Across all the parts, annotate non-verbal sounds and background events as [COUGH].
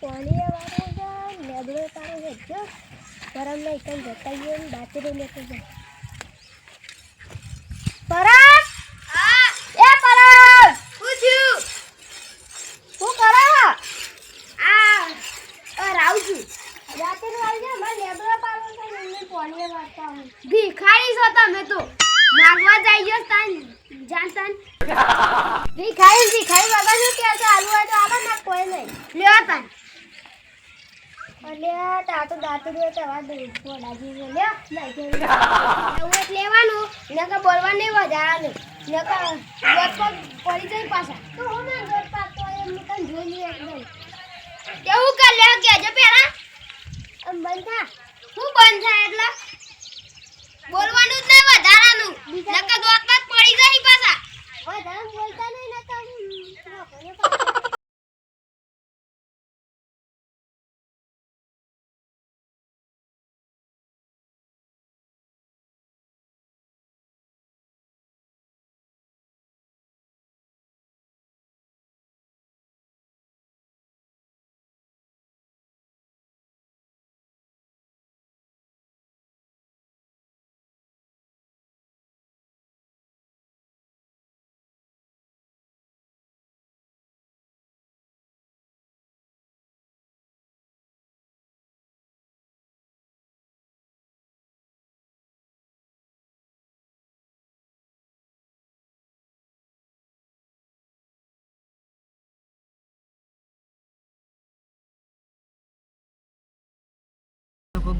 પાણી વાળો લેબડો તારો છે જો. નહીં કઈ જતા ગયો ને દાંતરો લેતો જાય પરમ એ પરમ શું થયું શું કરે? આ રાવ છું. આવી મારે લેબડો પાડવો છે ને એમને પાણી વાળતા હું ભિખારી છો તમે તો. નાખવા જાય ગયો તાન જાણતા ભિખારી ભિખારી બાબા શું કહે છે આલુ હોય તો આલો ના કોઈ નહીં લ્યો તાન અલે તા તો દે ફોડા જીવે એવું એક લેવાનું. નકર બોલવા નહીં વધારાનું. પડી જાય પાછા. તો હું ના દોત પાતો એમ કઈ જોઈ લે એકદમ કેવું કર લે થા. હું બંધ થાય એટલે? બોલવાનું જ નહીં વધારાનું. નકર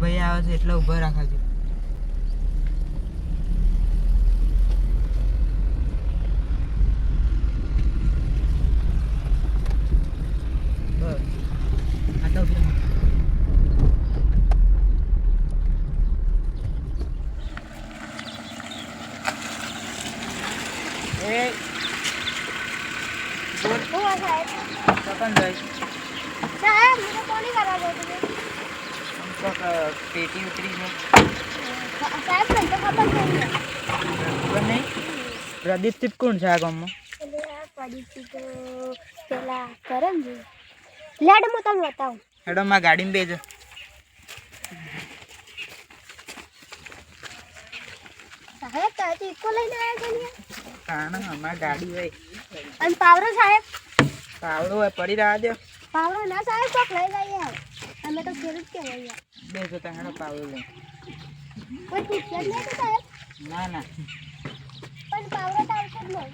ભાઈ આવે છે એટલે ઊભા રાખજો બસ આ તો ઊભી રહો. એ બોલ હું આ સાહેબ સપન ભાઈ સાહેબ મને કોની કરાવો તમે આમ કોક અ, પેટી ઉતરી છે સાહેબ મને તો ખબર નહીં ખબર નહીં પ્રદીપ તીપ કોણ છે આ ગામમાં? પેલા કરમ છે લેડ હું તમને બતાવું હેડો માં ગાડીમાં બેજો સાહેબ તો ઇકો લઈને આવ્યા છો ને કારણ અમાર ગાડી હોય. અને પાવરો સાહેબ? પાવડો હોય પડી રહ્યા દો પાવરો ના સાહેબ કોક લઈ જઈએ. અમે તો ખેડૂત કહેવાય બેસો તો હેડો પાવડો લે. કોઈ પૂછ્યા નહીં તો સાહેબ ના ના. પણ પાવડો તો આવશે જ નહીં.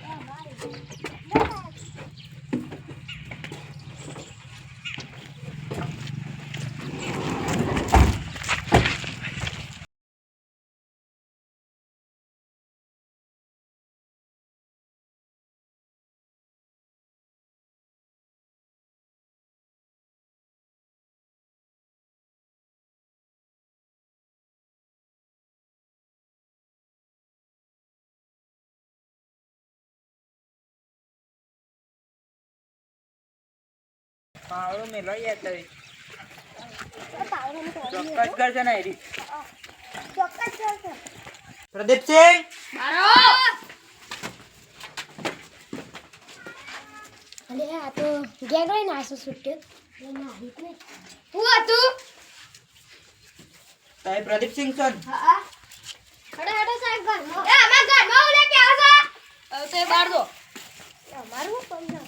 પાવડો મેલો યાર તઈ આ પાવરોની ટોળી ચોક્કસ કરશે ને એરી ચોક્કસ ચાલશે. પ્રદીપસિંહ? અલે આ તો ગેગડે નાસો છૂટ્યો એ નાહી જ નહીં. હું હતું? તાઈ પ્રદીપસિંહ છો હા હડો હડો સાહેબ ઘરમાં. એ અમાર ઘરમાં ઓલે પ્યાસ હવે તો એ બાર દો. અમારું હું પૈસા એટલે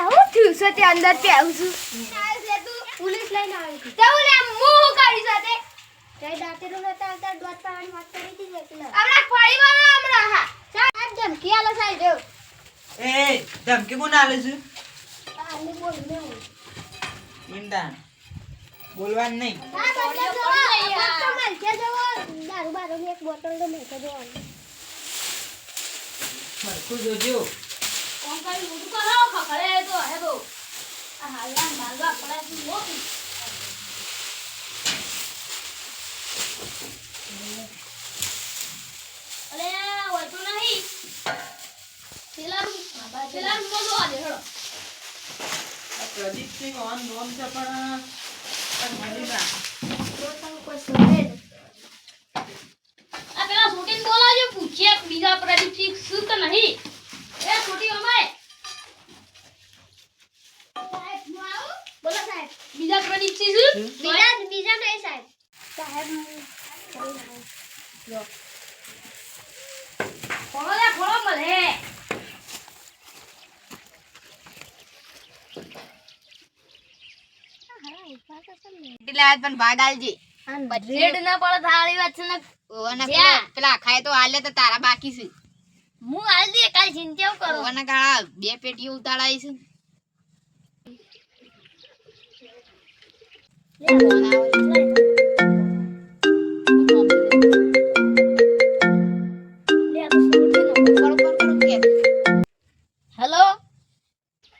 હું થયું છે તે અંદર આવું છું. પોલીસ લઈને આવી તે ઓલે મું કરી સાથે. તે દાંતેરો નતા આવતા દોત પાવાની વાત કરી હતી એટલે હમણાં ફળી વાળો હમણાં હા. સાહેબ ધમકી આલો સાહેબ જો. એ ધમકી કોણ આલે છે? આ આને બોલ ને હું. ઇમદાન બોલવાનું નહીં. હા બોટલ જવો બોટલ મળશે જવો દારૂ બારૂની એક બોટલ તો મળશે જવાનું સરખું જોજો. કોણ કરી મોટું કરો ખખડે તો હે બહુ આ હાલના માંગા પડે છે મોટી હોય તો નહીં પેલાનું પેલાનું મોટું આ દે હેડો પ્રદીપસિંહ ઓન પણ પેલા છોટીને પૂછીએ બીજા પ્રદીપસિંહ શું તો નહીં. એ છોટી અમાય. સાહેબ હું આવું બોલો સાહેબ. બીજા પ્રદીપસિંહ શું બીજા બીજા નહીં સાહેબ. સાહેબ ખોળો લે. ખોળો મળે. એટલે આજ પણ ભાગ આલજી. રેડ ના પડે થાળી વાત છે ને. પેલા પેલા ખાય તો હાલે તો તારા બાકી છે. હું આજે દે કાલ ચિંતા કરો. અને ગાળા બે પેટીઓ ઉતાળાઈ છે. હેલો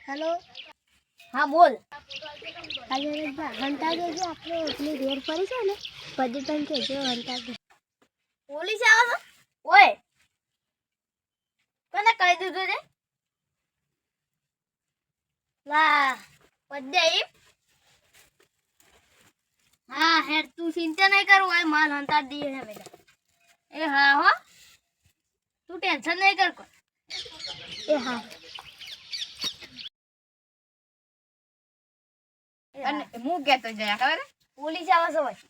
હેલો હા બોલ. આજે હંતા જજો આપણે એટલી દૂર પડી છે ને પર્યટન કહેજો હંતા જજો. પોલીસ આવે છે ઓય કોને કહી દીધું છે લા પદ્ય ઈ હા હેર તું ચિંતા નહીં કરું ઓય માલ હંતા દઈએ ને બેટા એ હા હો. તું ટેન્શન નહીં કર એ હા. અને હું કેતો જયા ખબર પોલીસ આવે છે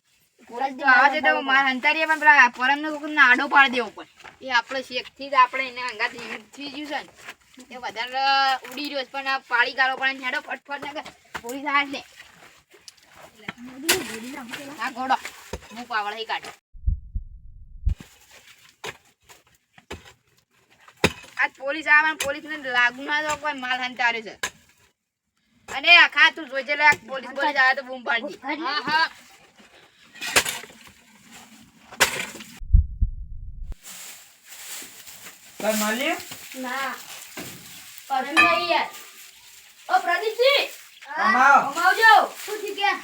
આવે તો માર હંતારીએ પણ પેલા પરમનો કોકને આડો પાડી દેવો પડે. એ આપણે શેખથી જ આપણે એને હંગાત થઈ ગયું છે એ વધારે ઉડી રહ્યો છે પણ આ પાડી ગાળો પણ હેડો ફટફટ ને પોલીસ આવે છે આ ઘોડો હું પાવડ હઈ કાઢો. આજ પોલીસ આવે ને લાગુ ના તો કોઈ માલ હંતાર્યો છે. અને આખા તું જોજે લે પોલીસ પોલીસ આવે તો બૂમ પાડી હા હા. કઈ મળ્યું ના. કશું નહીં યાર ઓ પ્રદીપસિંહ! અમાવ કમાવજો શું થઈ ગયા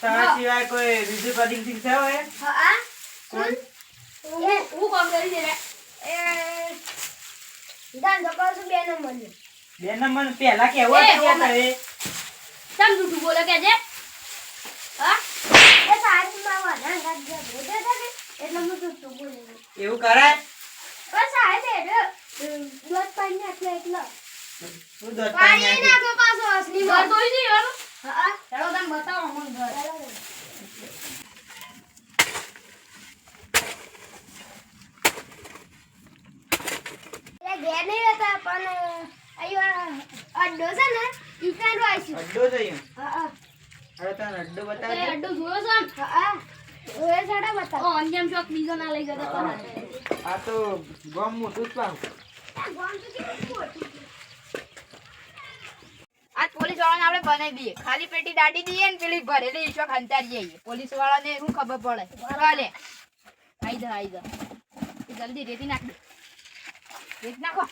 તારા સિવાય કોઈ બીજું કદી સિંહ છે હોય? હા કોઈ? હું હું કામ કરી રે? એ દાન તો છું બે નંબર બે નંબર પહેલા કેવો હતું. તારે કેમ જૂઠું બોલે કે જે હા? એ સાહેબમાં વાના ગાત જે બોલે ને એટલે હું તું બોલે એવું કરાય? ઘર બતાવો નહીં રહેતા પણ અહીંયા અડ્ડો છે ને ઈ કાંડો આવીશું અડ્ડો જોયું હા. તને અડ્ડો તે અડ્ડો જોયો છે હા ઓએ સાડા બતા ઓ અંજામ ચોક બીજો ના લઈ ગયો તને આ તો ગમ મોટું જ પાહું આજ પોલીસ વાળાને આપણે બનાવી દઈએ. ખાલી પેટી દાટી દઈએ ને પેલી ભરેલી ઈશ્વર ખંતારી જઈએ પોલીસ વાળાને શું ખબર પડે? ચાલે. આઈ જા આઈ જા. જલ્દી રેતી નાખ. રેત નાખો.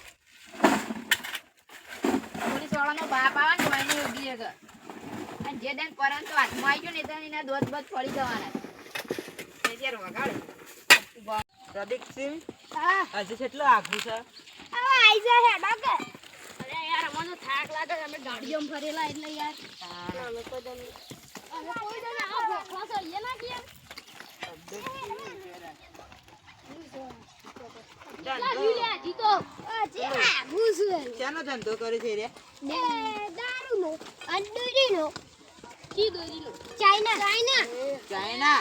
પોલીસ વાળાનો બાપ આવે ને એને ઉડી અને જે દેન પરંતુ હાથમાં આવી ગયો ને એના દોધ બધ ફળી જવાના. વગાડે. પ્રદીપ સિંહ? હા. આજે કેટલું આઘું છે? હવે આઈ જા હે ડાકે અરે યાર અમને થાક લાગે અમે ગાડીઓમાં ફરેલા એટલે યાર. અમે કોઈ દમ અમે કોઈ દમ આ ભોખવા છે, એ ના કે હજી તો. છે ધંધો કરે છે રે? ને દારૂનો. અંડુરીનો. કી દોરીનો ચાઇના? ચાઇના? ચાઇના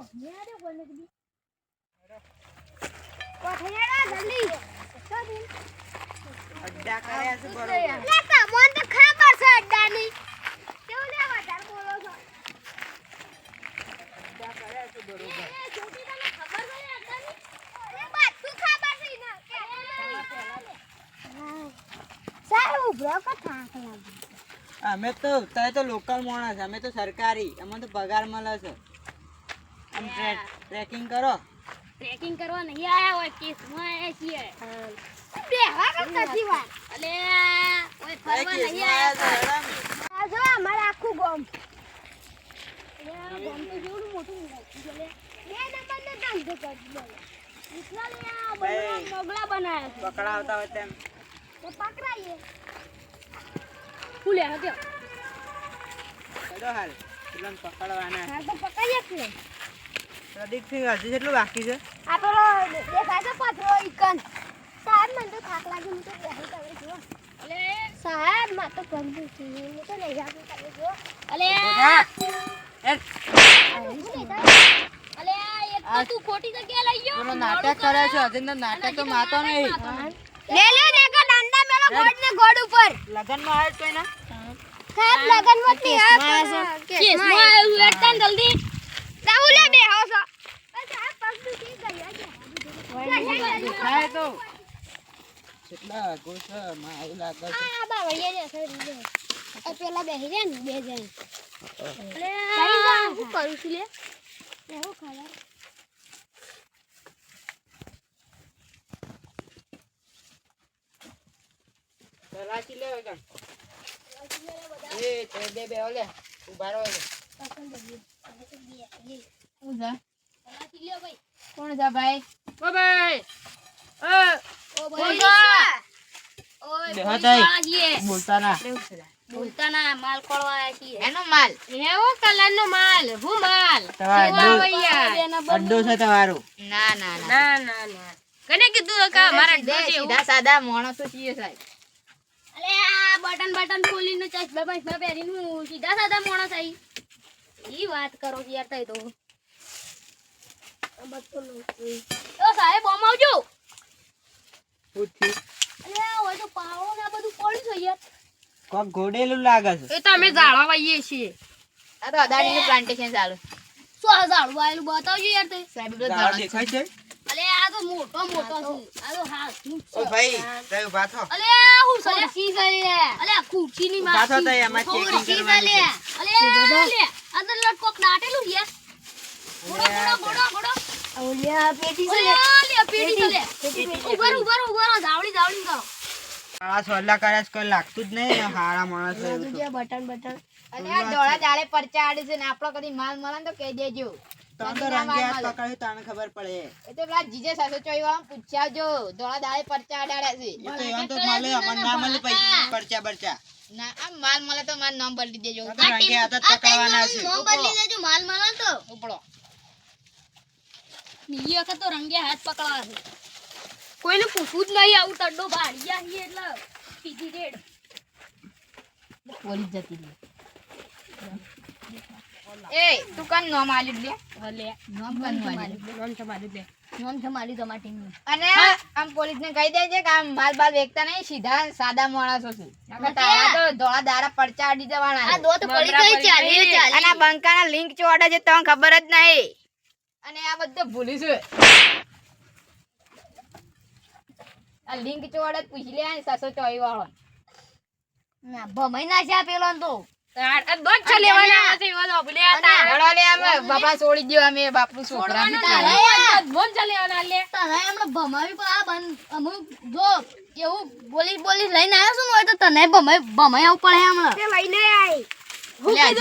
અમે તો તમે તો લોકલ માણસ અમે તો સરકારી. અમને તો પગાર મળે છે. આમ ટ્રે- ટ્રેકિંગ કરો. ટ્રેકિંગ કરવા નહીં આયા હોય કેસમાં આયા છીએ. બે હા કે કથી વાત? અલે ઓય ફરવા નહીં આયા આયા છે, આખું ગોમ. ગોમ તો જોડું મોટું બે નંબરનો ધંધો કરી લે. આ બગલા બનાયા છે. પકડાવતા હોય તેમ. તો પકડાઈએ. ફૂલે હત્યો હાલ પકડવાના. હા તો પકડીએ કે હજુ કેટલું બાકી છે? આ દેખાય છે પથરો ઈકન. સાહેબ મને તો થાક લાગે હું તો બેહી તમે જુઓ અલે સાહેબમાં તો ગંદુ છે હું તો નહીં જાતું તમે જુઓ અલે અલે એક તો તું ખોટી જગ્યાએ લઈ ગયો. પેલો નાટક કરે છે નાટક તો માતો નહીં. લે લે દેખો દંડા મેલો ગોડ ને ગોડ ઉપર. લગનમાં આવે કોઈ ના? સાહેબ લગન આવ્યું જલ્દી રાહુલ લે બે હોસો સાહેબ પગ દુખી ગયા થાય ઓલે ઊભા રહો શું છે કોણ જા ભાઈ? ઓ ભાઈ! ઓ તઈ. બોલતા ના બોલતા ના માલ ખોળવા આવ્યા છીએ. એનો માલ. એવો કલર નો માલ હું માલ. અડ્ડો છે તમારો. ના ના ના. ના ના ના. કને કીધું કે મારા સીધા ડોસી સીધા સાદા માણસો છીએ સાહેબ. અલે આ બટન બટન ખોલીને ચશ્મા બસમા પહેરીને સીધા સાદા માણસ આવી ઈ વાત કરો યાર તઈ તો ઓ સાહેબ ઓમ આવજો. ઉઠી. અરે ઓય તો પાવો ને બધું પડ્યું છે યાર? કોક ઘોડેલું લાગે છે. એ તો અમે ઝાડવા વાઈએ છીએ. આ તો અદાણીનું પ્લાન્ટેશન ચાલુ. સો ઝાડવા આયેલું બતાવજો યાર તે. સાહેબ બધું ઝાડ દેખાય છે? અલે આ તો મોટો મોટો છે. આ તો હાથ ઓ ભાઈ તે ઊભા થો. અલે હું સલે સી છે લે. અલે આ ખુરશી ની માં માસી. તઈ એમાં ચેકિંગ કરવાની અલે લે. અંદર લટકો દાટેલું યાર ગોડો ગોડો ગોડો ગોડો ઓલિયા પેટી છે અલે આ પેટી છે લે ઉભર ઉભર ઉભર જાવડી જાવડી કરો. આ સોલા કરે કોઈ લાગતું જ નહીં હારા માણસ છે એવું તો. Button button. અને આ ધોળા દાડે પરચા આડે છે ને આપણો કદી માલ મળે તો કહી દેજો. તને તો રંગે હાથ પકડ્યું તને ખબર પડે. એ તો પેલા જીજે સાસો ચોઈ વાળા ધોળા દાડે પરચા આડાડ્યા છે. એ તો એમ તો મળે અમને ના મળે પરચા પરચા. ના આ માલ મળે તો મારું નામ બદલી દેજો. આ તો છે નોમ બદલી દેજો માલ માલ તો. ઉપડો. બીજી વખત તો રંગે હાથ પકડવા છે. કોઈને પૂછવું જ નહીં આવું તડ્ડો ભાડી ગયા છીએ એટલે સીધી રેડ. પોલીસ જતી રહી. એ તું કન નો માલી લે ભલે નામ કન આલ્યું નોમ તમારી લે નોમ તમારી તમારી ટીમનું અને આમ પોલીસ ને કહી દેજે કે આમ માલ બાલ વેચતા નહીં સીધા સાદા માણસો છે. નકર તારા તો ધોળા દારા પરચા અડી જવાના આ છે. દો તો પડી ગઈ ચાલી ચાલી. અને બંકાના લિંક ચોડે છે તમને ખબર જ નહીં. અને આ બધું ભૂલી છે આ લિંક ચોડે પૂછી લે ને સાસો ચોઈ વાળો. ના ભમાઈ ના છે આ પેલો તો. દોજ છે લેવાના છે એવા તો ભલે આ તારા. હળો લે અમે બાપા છોડી દ્યો અમે બાપનું છોકરા મોન લે. તને હમણાં ભમાવી પણ અમુક જો એવું બોલી બોલી લઈને આવ્યો છું હોય તો તને ભમાઈ ભમાઈ આવું પડે હમણાં. લઈને આય. જાય.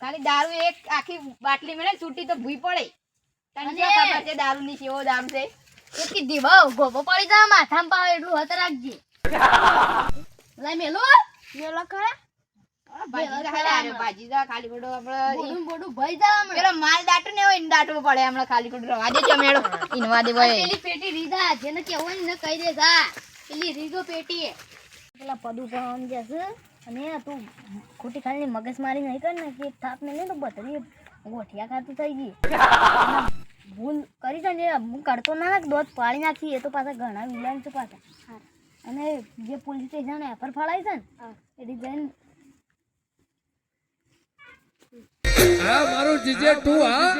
ખાલી દારૂ એક આખી બાટલી મેળે છૂટી તો ભૂઈ પડે. તને અને- ખબર છે દારૂ ની દારૂ છે? એ કીધી ભાવ ગોપો પડી જા માથામાં પાવ એટલું હત રાખજે. [LAUGHS] લઈ મેલો. મેલો ખરા. અને તું ખોટી ખાલી મગજ મારી નહીં કર ને કે થાપ ને તો બધી ગોઠિયા ખાતું થઈ ગઈ. ભૂલ કરી છે ને હું કરતો ના નાખ દોધ પાડી નાખી એ તો પાછા ઘણા વિલન છે પાછા. અને જે પોલીસ સ્ટેશન એફર ફળાય છે ને એ જઈને હા મારું જીજે ટુ હા.